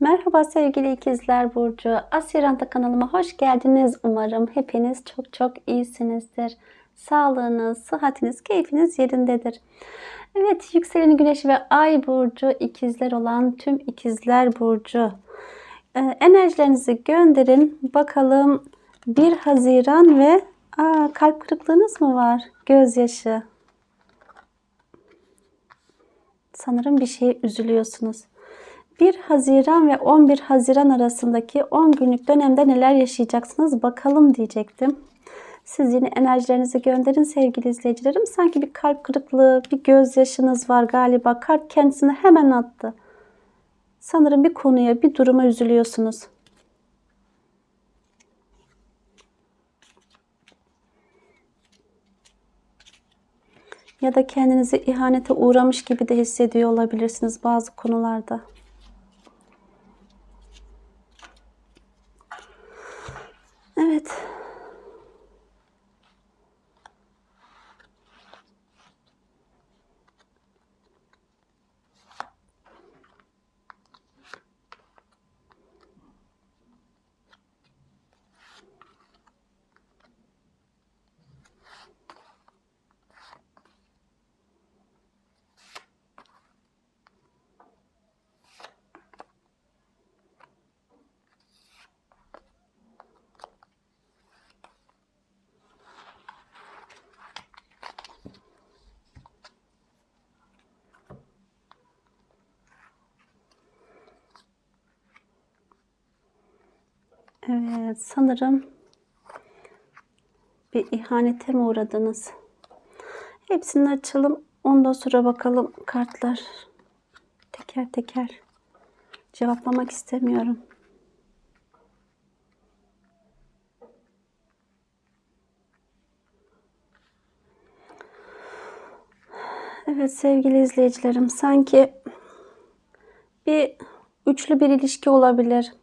Merhaba sevgili ikizler Burcu. Asyaranta kanalıma hoş geldiniz. Umarım hepiniz çok çok iyisinizdir. Sağlığınız, sıhhatiniz, keyfiniz yerindedir. Evet, yükseleni güneş ve ay burcu ikizler olan tüm ikizler burcu. Ee, enerjilerinizi gönderin. Bakalım 1 Haziran ve aa, kalp kırıklığınız mı var? Gözyaşı. Sanırım bir şeye üzülüyorsunuz. 1 Haziran ve 11 Haziran arasındaki 10 günlük dönemde neler yaşayacaksınız bakalım diyecektim. Siz yine enerjilerinizi gönderin sevgili izleyicilerim. Sanki bir kalp kırıklığı, bir gözyaşınız var galiba. Kart kendisini hemen attı. Sanırım bir konuya, bir duruma üzülüyorsunuz. Ya da kendinizi ihanete uğramış gibi de hissediyor olabilirsiniz bazı konularda. Evet. Evet, sanırım bir ihanete mi uğradınız? Hepsini açalım. Ondan sonra bakalım kartlar. Teker teker cevaplamak istemiyorum. Evet sevgili izleyicilerim sanki bir üçlü bir ilişki olabilir.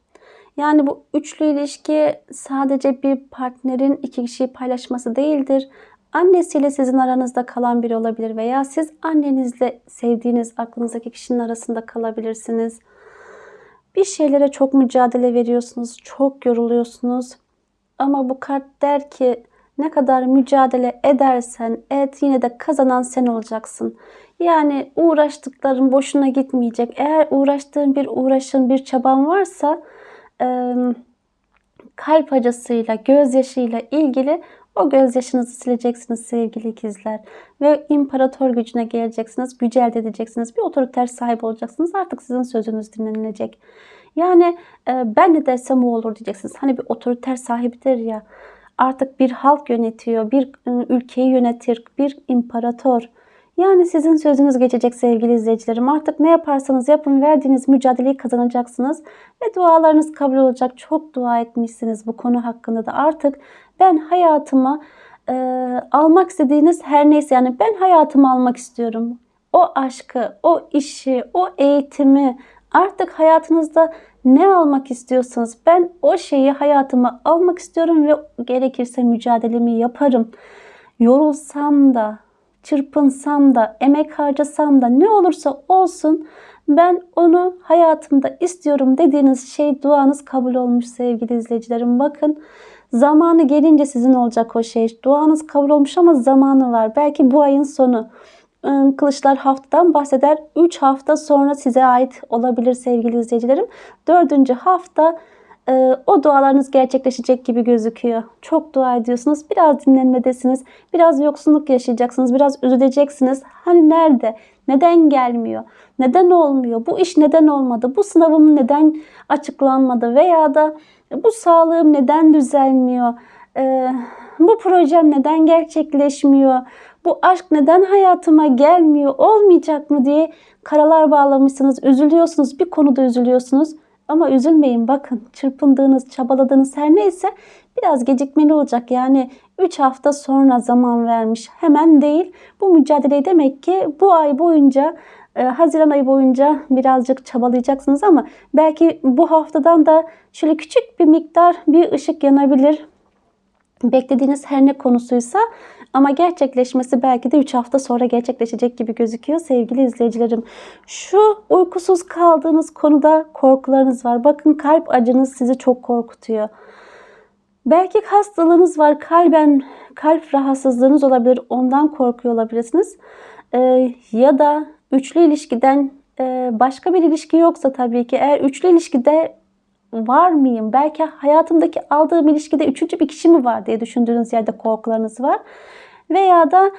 Yani bu üçlü ilişki sadece bir partnerin iki kişiyi paylaşması değildir. Annesiyle sizin aranızda kalan biri olabilir veya siz annenizle sevdiğiniz aklınızdaki kişinin arasında kalabilirsiniz. Bir şeylere çok mücadele veriyorsunuz, çok yoruluyorsunuz. Ama bu kart der ki ne kadar mücadele edersen et yine de kazanan sen olacaksın. Yani uğraştıkların boşuna gitmeyecek. Eğer uğraştığın bir uğraşın, bir çaban varsa kalp acısıyla, gözyaşıyla ilgili o gözyaşınızı sileceksiniz sevgili ikizler. Ve imparator gücüne geleceksiniz, gücü elde edeceksiniz. Bir otoriter sahip olacaksınız. Artık sizin sözünüz dinlenilecek. Yani ben ne dersem o olur diyeceksiniz. Hani bir otoriter sahibidir ya. Artık bir halk yönetiyor, bir ülkeyi yönetir, bir imparator. Yani sizin sözünüz geçecek sevgili izleyicilerim. Artık ne yaparsanız yapın verdiğiniz mücadeleyi kazanacaksınız. Ve dualarınız kabul olacak. Çok dua etmişsiniz bu konu hakkında da. Artık ben hayatıma e, almak istediğiniz her neyse yani ben hayatımı almak istiyorum. O aşkı, o işi, o eğitimi artık hayatınızda ne almak istiyorsanız ben o şeyi hayatıma almak istiyorum ve gerekirse mücadelemi yaparım. Yorulsam da, çırpınsam da, emek harcasam da ne olursa olsun ben onu hayatımda istiyorum dediğiniz şey duanız kabul olmuş sevgili izleyicilerim. Bakın zamanı gelince sizin olacak o şey. Duanız kabul olmuş ama zamanı var. Belki bu ayın sonu. Kılıçlar haftadan bahseder. 3 hafta sonra size ait olabilir sevgili izleyicilerim. 4. hafta e, o dualarınız gerçekleşecek gibi gözüküyor. Çok dua ediyorsunuz. Biraz dinlenmedesiniz. Biraz yoksunluk yaşayacaksınız. Biraz üzüleceksiniz. Hani nerede? Neden gelmiyor? Neden olmuyor? Bu iş neden olmadı? Bu sınavım neden açıklanmadı? Veya da bu sağlığım neden düzelmiyor? Ee, bu projem neden gerçekleşmiyor? Bu aşk neden hayatıma gelmiyor? Olmayacak mı diye karalar bağlamışsınız. Üzülüyorsunuz. Bir konuda üzülüyorsunuz. Ama üzülmeyin bakın çırpındığınız, çabaladığınız her neyse biraz gecikmeli olacak. Yani 3 hafta sonra zaman vermiş. Hemen değil. Bu mücadeleyi demek ki bu ay boyunca e, Haziran ayı boyunca birazcık çabalayacaksınız ama belki bu haftadan da şöyle küçük bir miktar bir ışık yanabilir. Beklediğiniz her ne konusuysa ama gerçekleşmesi belki de 3 hafta sonra gerçekleşecek gibi gözüküyor sevgili izleyicilerim. Şu uykusuz kaldığınız konuda korkularınız var. Bakın kalp acınız sizi çok korkutuyor. Belki hastalığınız var. Kalben kalp rahatsızlığınız olabilir. Ondan korkuyor olabilirsiniz. Ee, ya da üçlü ilişkiden e, başka bir ilişki yoksa tabii ki eğer üçlü ilişkide var mıyım? Belki hayatımdaki aldığım ilişkide üçüncü bir kişi mi var diye düşündüğünüz yerde korkularınız var. Veya da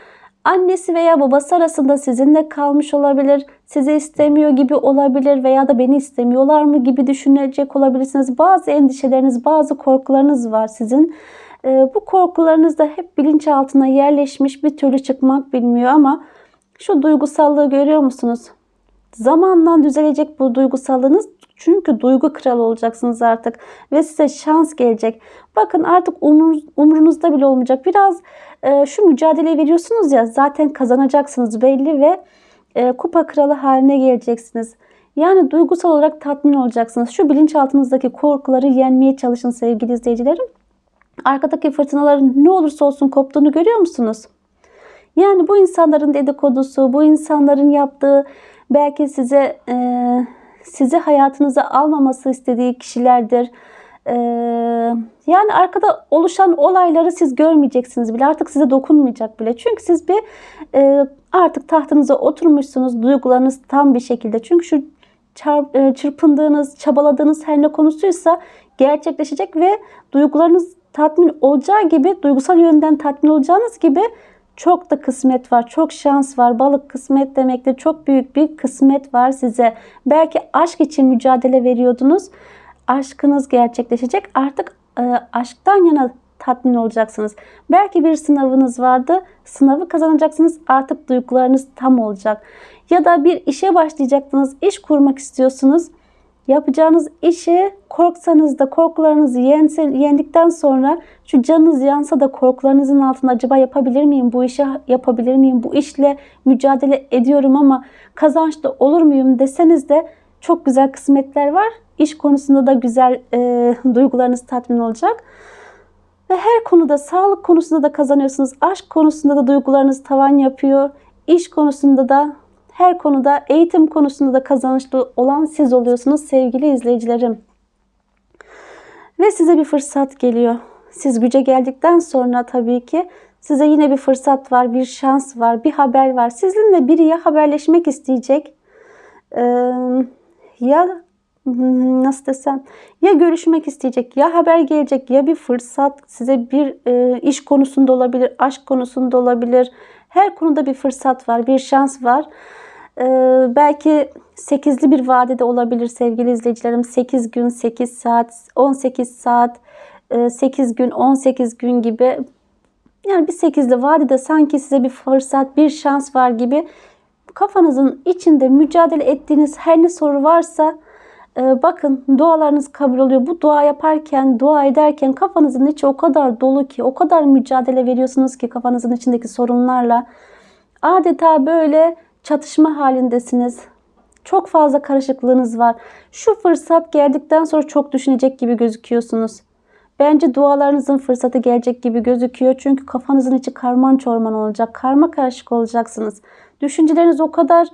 annesi veya babası arasında sizinle kalmış olabilir, sizi istemiyor gibi olabilir veya da beni istemiyorlar mı gibi düşünecek olabilirsiniz. Bazı endişeleriniz, bazı korkularınız var sizin. Ee, bu korkularınız da hep bilinçaltına yerleşmiş bir türlü çıkmak bilmiyor ama şu duygusallığı görüyor musunuz? Zamanla düzelecek bu duygusallığınız çünkü duygu kralı olacaksınız artık ve size şans gelecek. Bakın artık umur, umurunuzda bile olmayacak. Biraz e, şu mücadeleyi veriyorsunuz ya zaten kazanacaksınız belli ve e, kupa kralı haline geleceksiniz. Yani duygusal olarak tatmin olacaksınız. Şu bilinçaltınızdaki korkuları yenmeye çalışın sevgili izleyicilerim. Arkadaki fırtınaların ne olursa olsun koptuğunu görüyor musunuz? Yani bu insanların dedikodusu, bu insanların yaptığı belki size e, sizi hayatınıza almaması istediği kişilerdir. Ee, yani arkada oluşan olayları siz görmeyeceksiniz bile. Artık size dokunmayacak bile. Çünkü siz bir e, artık tahtınıza oturmuşsunuz. Duygularınız tam bir şekilde. Çünkü şu e, çırpındığınız, çabaladığınız her ne konusuysa gerçekleşecek ve duygularınız tatmin olacağı gibi, duygusal yönden tatmin olacağınız gibi çok da kısmet var, çok şans var. Balık kısmet demektir. Çok büyük bir kısmet var size. Belki aşk için mücadele veriyordunuz. Aşkınız gerçekleşecek. Artık e, aşktan yana tatmin olacaksınız. Belki bir sınavınız vardı. Sınavı kazanacaksınız. Artık duygularınız tam olacak. Ya da bir işe başlayacaktınız. iş kurmak istiyorsunuz. Yapacağınız işi korksanız da korkularınızı yense, yendikten sonra şu canınız yansa da korkularınızın altında acaba yapabilir miyim? Bu işi yapabilir miyim? Bu işle mücadele ediyorum ama kazançlı olur muyum deseniz de çok güzel kısmetler var. İş konusunda da güzel e, duygularınız tatmin olacak. Ve her konuda sağlık konusunda da kazanıyorsunuz. Aşk konusunda da duygularınız tavan yapıyor. İş konusunda da her konuda eğitim konusunda da kazançlı olan siz oluyorsunuz sevgili izleyicilerim. Ve size bir fırsat geliyor. Siz güce geldikten sonra tabii ki size yine bir fırsat var, bir şans var, bir haber var. Sizinle biri ya haberleşmek isteyecek ya nasıl desem ya görüşmek isteyecek ya haber gelecek ya bir fırsat size bir iş konusunda olabilir, aşk konusunda olabilir. Her konuda bir fırsat var, bir şans var. Ee, belki 8'li bir vadede olabilir sevgili izleyicilerim. 8 gün, 8 saat, 18 saat, 8 e, gün, 18 gün gibi. Yani bir 8'li vadede sanki size bir fırsat, bir şans var gibi kafanızın içinde mücadele ettiğiniz her ne soru varsa e, bakın dualarınız kabul oluyor. Bu dua yaparken, dua ederken kafanızın içi o kadar dolu ki, o kadar mücadele veriyorsunuz ki kafanızın içindeki sorunlarla. Adeta böyle çatışma halindesiniz. Çok fazla karışıklığınız var. Şu fırsat geldikten sonra çok düşünecek gibi gözüküyorsunuz. Bence dualarınızın fırsatı gelecek gibi gözüküyor. Çünkü kafanızın içi karman çorman olacak. Karma karışık olacaksınız. Düşünceleriniz o kadar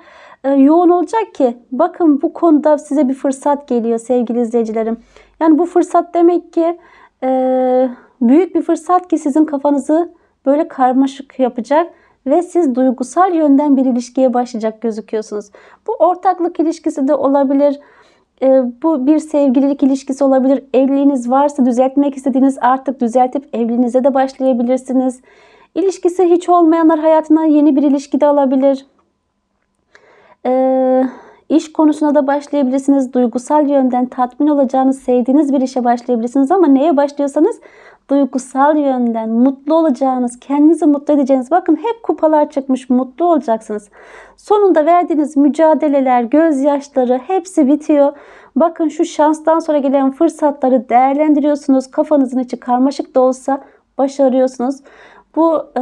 e, yoğun olacak ki. Bakın bu konuda size bir fırsat geliyor sevgili izleyicilerim. Yani bu fırsat demek ki e, büyük bir fırsat ki sizin kafanızı böyle karmaşık yapacak ve siz duygusal yönden bir ilişkiye başlayacak gözüküyorsunuz. Bu ortaklık ilişkisi de olabilir. Ee, bu bir sevgililik ilişkisi olabilir. Evliliğiniz varsa düzeltmek istediğiniz artık düzeltip evliliğinize de başlayabilirsiniz. İlişkisi hiç olmayanlar hayatına yeni bir ilişki de alabilir. İş konusuna da başlayabilirsiniz. Duygusal yönden tatmin olacağınız, sevdiğiniz bir işe başlayabilirsiniz. Ama neye başlıyorsanız duygusal yönden mutlu olacağınız, kendinizi mutlu edeceğiniz. Bakın hep kupalar çıkmış, mutlu olacaksınız. Sonunda verdiğiniz mücadeleler, gözyaşları hepsi bitiyor. Bakın şu şanstan sonra gelen fırsatları değerlendiriyorsunuz. Kafanızın içi karmaşık da olsa başarıyorsunuz. Bu e,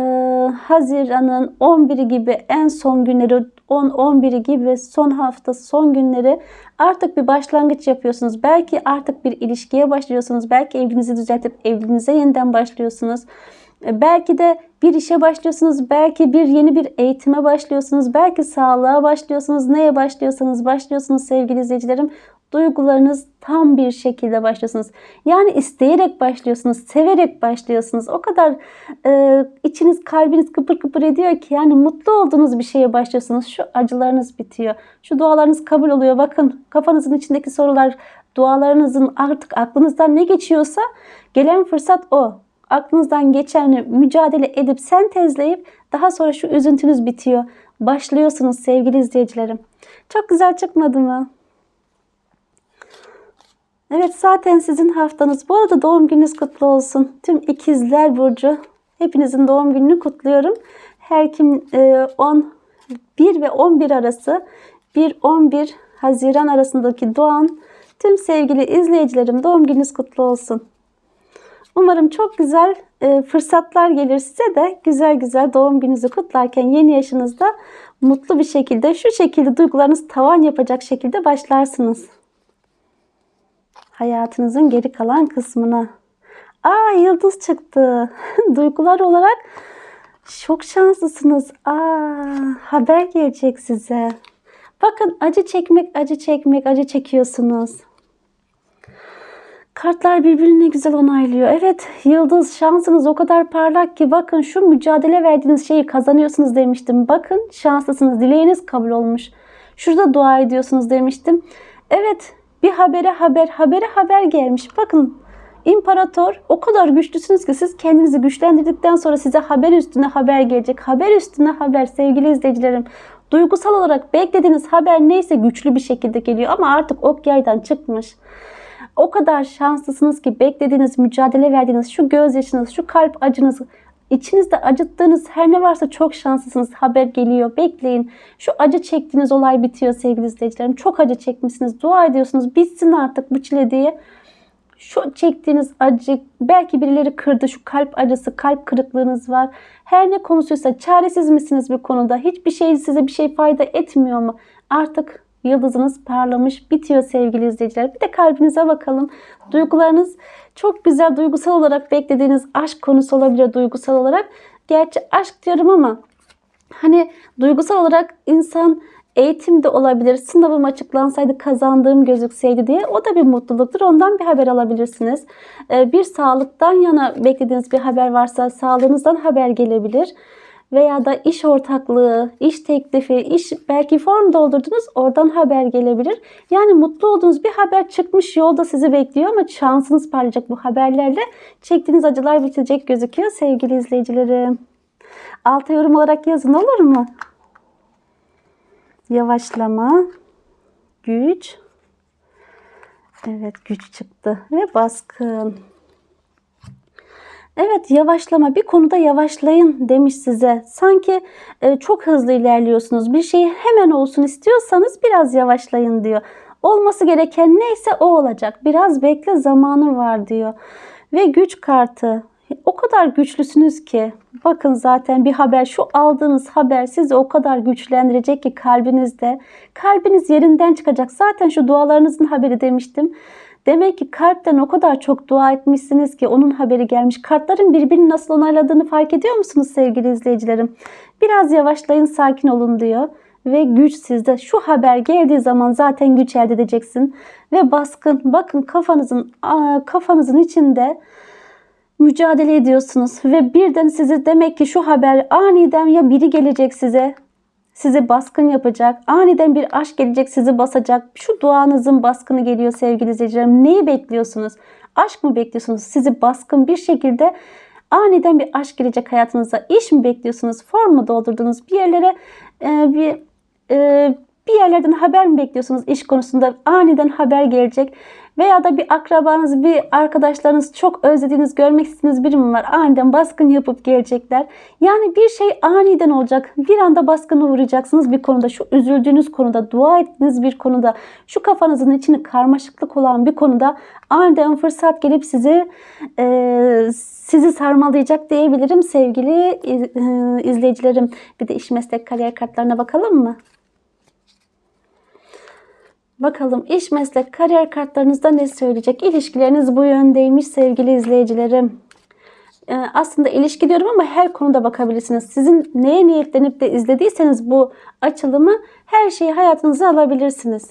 Haziran'ın 11'i gibi en son günleri 10-11'i gibi son hafta son günleri artık bir başlangıç yapıyorsunuz. Belki artık bir ilişkiye başlıyorsunuz. Belki evliliğinizi düzeltip evliliğinize yeniden başlıyorsunuz. E, belki de bir işe başlıyorsunuz. Belki bir yeni bir eğitime başlıyorsunuz. Belki sağlığa başlıyorsunuz. Neye başlıyorsanız başlıyorsunuz sevgili izleyicilerim duygularınız tam bir şekilde başlıyorsunuz. Yani isteyerek başlıyorsunuz, severek başlıyorsunuz. O kadar e, içiniz, kalbiniz kıpır kıpır ediyor ki yani mutlu olduğunuz bir şeye başlıyorsunuz. Şu acılarınız bitiyor. Şu dualarınız kabul oluyor. Bakın kafanızın içindeki sorular, dualarınızın artık aklınızdan ne geçiyorsa gelen fırsat o. Aklınızdan geçeni mücadele edip sentezleyip daha sonra şu üzüntünüz bitiyor. Başlıyorsunuz sevgili izleyicilerim. Çok güzel çıkmadı mı? Evet zaten sizin haftanız. Bu arada doğum gününüz kutlu olsun. Tüm ikizler burcu. Hepinizin doğum gününü kutluyorum. Her kim 10 1 ve 11 arası 1-11 Haziran arasındaki doğan tüm sevgili izleyicilerim doğum gününüz kutlu olsun. Umarım çok güzel e, fırsatlar gelir size de güzel güzel doğum gününüzü kutlarken yeni yaşınızda mutlu bir şekilde şu şekilde duygularınız tavan yapacak şekilde başlarsınız hayatınızın geri kalan kısmına. Aa yıldız çıktı. Duygular olarak çok şanslısınız. Aa haber gelecek size. Bakın acı çekmek, acı çekmek, acı çekiyorsunuz. Kartlar birbirine güzel onaylıyor. Evet yıldız şansınız o kadar parlak ki bakın şu mücadele verdiğiniz şeyi kazanıyorsunuz demiştim. Bakın şanslısınız dileğiniz kabul olmuş. Şurada dua ediyorsunuz demiştim. Evet bir habere haber, habere haber gelmiş. Bakın imparator o kadar güçlüsünüz ki siz kendinizi güçlendirdikten sonra size haber üstüne haber gelecek. Haber üstüne haber sevgili izleyicilerim. Duygusal olarak beklediğiniz haber neyse güçlü bir şekilde geliyor ama artık ok yaydan çıkmış. O kadar şanslısınız ki beklediğiniz, mücadele verdiğiniz şu gözyaşınız, şu kalp acınız İçinizde acıttığınız her ne varsa çok şanslısınız. Haber geliyor. Bekleyin. Şu acı çektiğiniz olay bitiyor sevgili izleyicilerim. Çok acı çekmişsiniz. Dua ediyorsunuz. Bitsin artık bu çile diye. Şu çektiğiniz acı, belki birileri kırdı. Şu kalp acısı, kalp kırıklığınız var. Her ne konusuysa çaresiz misiniz bir konuda? Hiçbir şey size bir şey fayda etmiyor mu? Artık Yıldızınız parlamış, bitiyor sevgili izleyiciler. Bir de kalbinize bakalım. Duygularınız çok güzel duygusal olarak beklediğiniz aşk konusu olabilir duygusal olarak. Gerçi aşk diyorum ama hani duygusal olarak insan eğitimde olabilir. Sınavım açıklansaydı kazandığım gözükseydi diye o da bir mutluluktur. Ondan bir haber alabilirsiniz. Ee, bir sağlıktan yana beklediğiniz bir haber varsa sağlığınızdan haber gelebilir veya da iş ortaklığı, iş teklifi, iş belki form doldurdunuz oradan haber gelebilir. Yani mutlu olduğunuz bir haber çıkmış yolda sizi bekliyor ama şansınız parlayacak bu haberlerle. Çektiğiniz acılar bitecek gözüküyor sevgili izleyicilerim. Alta yorum olarak yazın olur mu? Yavaşlama, güç, evet güç çıktı ve baskın. Evet yavaşlama bir konuda yavaşlayın demiş size. Sanki e, çok hızlı ilerliyorsunuz. Bir şeyi hemen olsun istiyorsanız biraz yavaşlayın diyor. Olması gereken neyse o olacak. Biraz bekle zamanı var diyor. Ve güç kartı. O kadar güçlüsünüz ki bakın zaten bir haber şu aldığınız haber sizi o kadar güçlendirecek ki kalbinizde. Kalbiniz yerinden çıkacak. Zaten şu dualarınızın haberi demiştim. Demek ki kalpten o kadar çok dua etmişsiniz ki onun haberi gelmiş. Kartların birbirini nasıl onayladığını fark ediyor musunuz sevgili izleyicilerim? Biraz yavaşlayın, sakin olun diyor. Ve güç sizde. Şu haber geldiği zaman zaten güç elde edeceksin. Ve baskın. Bakın kafanızın kafanızın içinde mücadele ediyorsunuz ve birden sizi demek ki şu haber aniden ya biri gelecek size sizi baskın yapacak. Aniden bir aşk gelecek sizi basacak. Şu duanızın baskını geliyor sevgili izleyicilerim. Neyi bekliyorsunuz? Aşk mı bekliyorsunuz? Sizi baskın bir şekilde aniden bir aşk gelecek hayatınıza. İş mi bekliyorsunuz? Form mu doldurdunuz? Bir yerlere e, bir e, Bir yerlerden haber mi bekliyorsunuz iş konusunda? Aniden haber gelecek. Veya da bir akrabanız, bir arkadaşlarınız çok özlediğiniz, görmek istediğiniz biri mi var? Aniden baskın yapıp gelecekler. Yani bir şey aniden olacak. Bir anda baskını uğrayacaksınız bir konuda. Şu üzüldüğünüz konuda, dua ettiğiniz bir konuda, şu kafanızın içini karmaşıklık olan bir konuda aniden fırsat gelip sizi e, sizi sarmalayacak diyebilirim sevgili e, izleyicilerim. Bir de iş meslek kariyer kartlarına bakalım mı? Bakalım iş, meslek, kariyer kartlarınızda ne söyleyecek? İlişkileriniz bu yöndeymiş sevgili izleyicilerim. Ee, aslında ilişki diyorum ama her konuda bakabilirsiniz. Sizin neye niyetlenip de izlediyseniz bu açılımı her şeyi hayatınıza alabilirsiniz.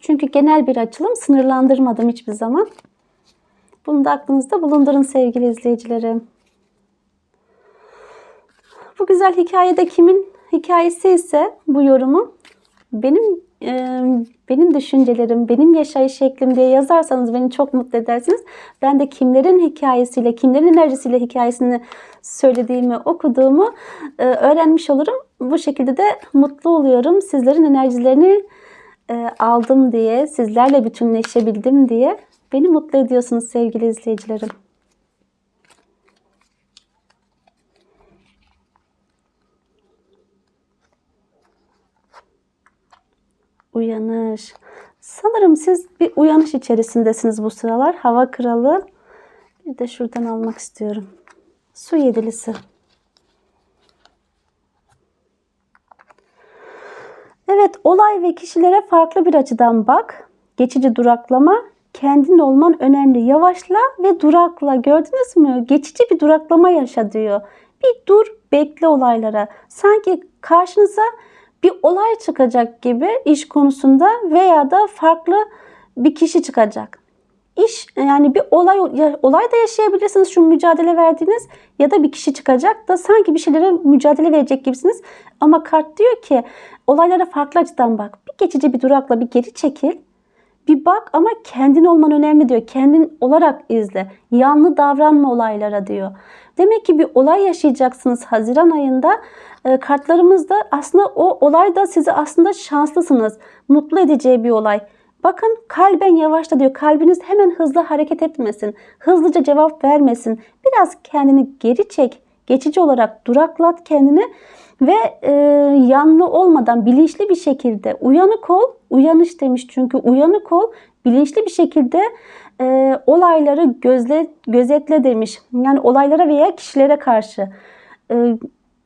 Çünkü genel bir açılım sınırlandırmadım hiçbir zaman. Bunu da aklınızda bulundurun sevgili izleyicilerim. Bu güzel hikayede kimin hikayesi ise bu yorumu benim benim düşüncelerim, benim yaşayış şeklim diye yazarsanız beni çok mutlu edersiniz. Ben de kimlerin hikayesiyle, kimlerin enerjisiyle hikayesini söylediğimi, okuduğumu öğrenmiş olurum. Bu şekilde de mutlu oluyorum. Sizlerin enerjilerini aldım diye, sizlerle bütünleşebildim diye beni mutlu ediyorsunuz sevgili izleyicilerim. Uyanış. Sanırım siz bir uyanış içerisindesiniz bu sıralar. Hava kralı. Bir de şuradan almak istiyorum. Su yedilisi. Evet, olay ve kişilere farklı bir açıdan bak. Geçici duraklama, kendin olman önemli. Yavaşla ve durakla. Gördünüz mü? Geçici bir duraklama yaşa diyor. Bir dur, bekle olaylara. Sanki karşınıza bir olay çıkacak gibi iş konusunda veya da farklı bir kişi çıkacak. İş yani bir olay olay da yaşayabilirsiniz şu mücadele verdiğiniz ya da bir kişi çıkacak da sanki bir şeylere mücadele verecek gibisiniz. Ama kart diyor ki olaylara farklı açıdan bak. Bir geçici bir durakla bir geri çekil. Bir bak ama kendin olman önemli diyor. Kendin olarak izle. Yanlı davranma olaylara diyor. Demek ki bir olay yaşayacaksınız Haziran ayında. E, kartlarımızda aslında o olay da sizi aslında şanslısınız. Mutlu edeceği bir olay. Bakın kalben yavaşla diyor. Kalbiniz hemen hızlı hareket etmesin. Hızlıca cevap vermesin. Biraz kendini geri çek. Geçici olarak duraklat kendini ve e, yanlı olmadan bilinçli bir şekilde uyanık ol. Uyanış demiş çünkü uyanık ol. Bilinçli bir şekilde e, olayları gözle gözetle demiş. Yani olaylara veya kişilere karşı e,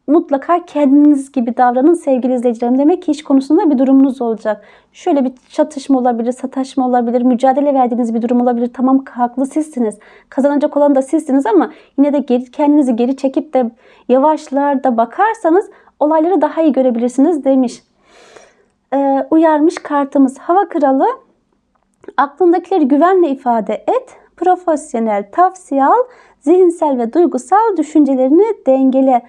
mutlaka kendiniz gibi davranın sevgili izleyicilerim. Demek ki iş konusunda bir durumunuz olacak. Şöyle bir çatışma olabilir, sataşma olabilir, mücadele verdiğiniz bir durum olabilir. Tamam haklı sizsiniz. Kazanacak olan da sizsiniz ama yine de geri, kendinizi geri çekip de yavaşlar da bakarsanız olayları daha iyi görebilirsiniz demiş. Ee, uyarmış kartımız. Hava kralı aklındakileri güvenle ifade et. Profesyonel tavsiye al. Zihinsel ve duygusal düşüncelerini dengele.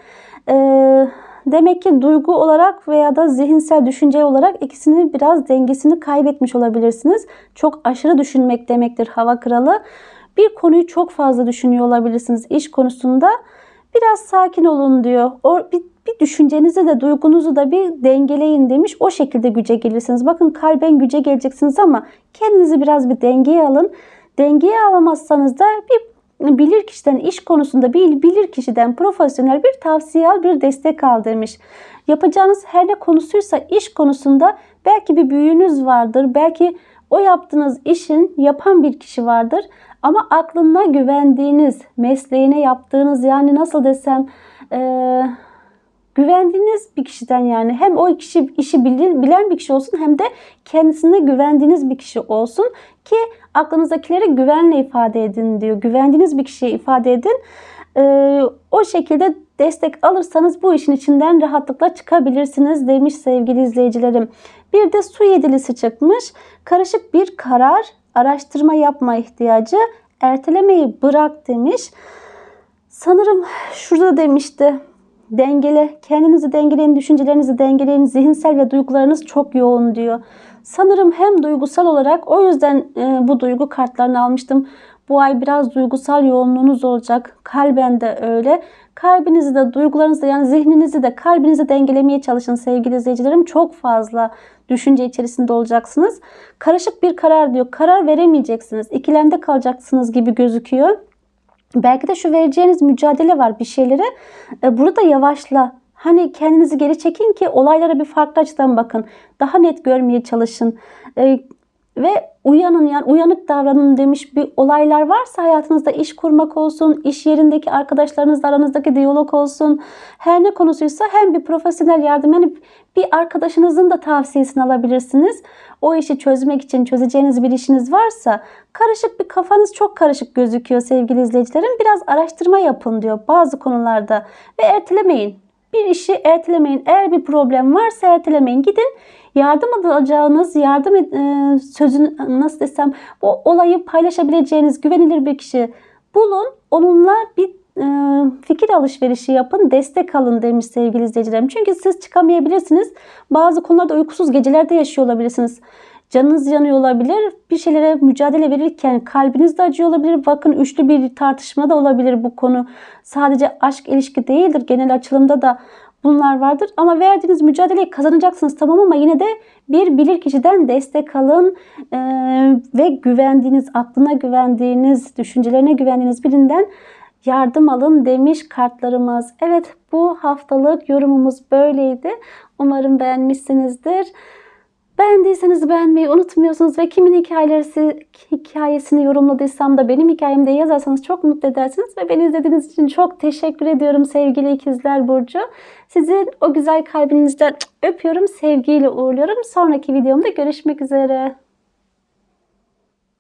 Ee, demek ki duygu olarak veya da zihinsel düşünce olarak ikisini biraz dengesini kaybetmiş olabilirsiniz. Çok aşırı düşünmek demektir hava kralı. Bir konuyu çok fazla düşünüyor olabilirsiniz iş konusunda. Biraz sakin olun diyor. O bir, bir düşüncenizi de duygunuzu da bir dengeleyin demiş. O şekilde güce gelirsiniz. Bakın kalben güce geleceksiniz ama kendinizi biraz bir dengeye alın. Dengeye alamazsanız da bir bilir kişiden iş konusunda bir bilir kişiden profesyonel bir tavsiye al, bir destek al demiş. Yapacağınız her ne konusuysa iş konusunda belki bir büyüğünüz vardır. Belki o yaptığınız işin yapan bir kişi vardır. Ama aklına güvendiğiniz, mesleğine yaptığınız yani nasıl desem eee güvendiğiniz bir kişiden yani hem o kişi işi bilen bir kişi olsun hem de kendisine güvendiğiniz bir kişi olsun ki aklınızdakileri güvenle ifade edin diyor. Güvendiğiniz bir kişiye ifade edin. Ee, o şekilde destek alırsanız bu işin içinden rahatlıkla çıkabilirsiniz demiş sevgili izleyicilerim. Bir de su yedilisi çıkmış. Karışık bir karar, araştırma yapma ihtiyacı, ertelemeyi bırak demiş. Sanırım şurada demişti dengele, kendinizi dengeleyin, düşüncelerinizi dengeleyin, zihinsel ve duygularınız çok yoğun diyor. Sanırım hem duygusal olarak o yüzden e, bu duygu kartlarını almıştım. Bu ay biraz duygusal yoğunluğunuz olacak. Kalben de öyle. Kalbinizi de, duygularınızı da yani zihninizi de kalbinizi dengelemeye çalışın sevgili izleyicilerim. Çok fazla düşünce içerisinde olacaksınız. Karışık bir karar diyor. Karar veremeyeceksiniz. İkilemde kalacaksınız gibi gözüküyor. Belki de şu vereceğiniz mücadele var bir şeylere. E, Burada yavaşla. Hani kendinizi geri çekin ki olaylara bir farklı açıdan bakın. Daha net görmeye çalışın. Ve uyanın yani uyanık davranın demiş bir olaylar varsa hayatınızda iş kurmak olsun, iş yerindeki arkadaşlarınızla aranızdaki diyalog olsun. Her ne konusuysa hem bir profesyonel yardım yani bir arkadaşınızın da tavsiyesini alabilirsiniz. O işi çözmek için çözeceğiniz bir işiniz varsa karışık bir kafanız çok karışık gözüküyor sevgili izleyicilerim. Biraz araştırma yapın diyor bazı konularda ve ertelemeyin. Bir işi ertelemeyin. Eğer bir problem varsa ertelemeyin. Gidin yardım alacağınız, yardım e, sözün nasıl desem o olayı paylaşabileceğiniz güvenilir bir kişi bulun. Onunla bir e, fikir alışverişi yapın, destek alın demiş sevgili izleyicilerim. Çünkü siz çıkamayabilirsiniz. Bazı konularda uykusuz gecelerde yaşıyor olabilirsiniz. Canınız yanıyor olabilir. Bir şeylere mücadele verirken kalbiniz de acıyor olabilir. Bakın üçlü bir tartışma da olabilir bu konu. Sadece aşk ilişki değildir. Genel açılımda da bunlar vardır. Ama verdiğiniz mücadeleyi kazanacaksınız tamam ama yine de bir bilir kişiden destek alın ee, ve güvendiğiniz, aklına güvendiğiniz, düşüncelerine güvendiğiniz birinden yardım alın demiş kartlarımız. Evet bu haftalık yorumumuz böyleydi. Umarım beğenmişsinizdir. Beğendiyseniz beğenmeyi unutmuyorsunuz ve kimin hikayesi, hikayesini yorumladıysam da benim hikayemde yazarsanız çok mutlu edersiniz. Ve beni izlediğiniz için çok teşekkür ediyorum sevgili ikizler Burcu. Sizin o güzel kalbinizden öpüyorum, sevgiyle uğurluyorum. Sonraki videomda görüşmek üzere.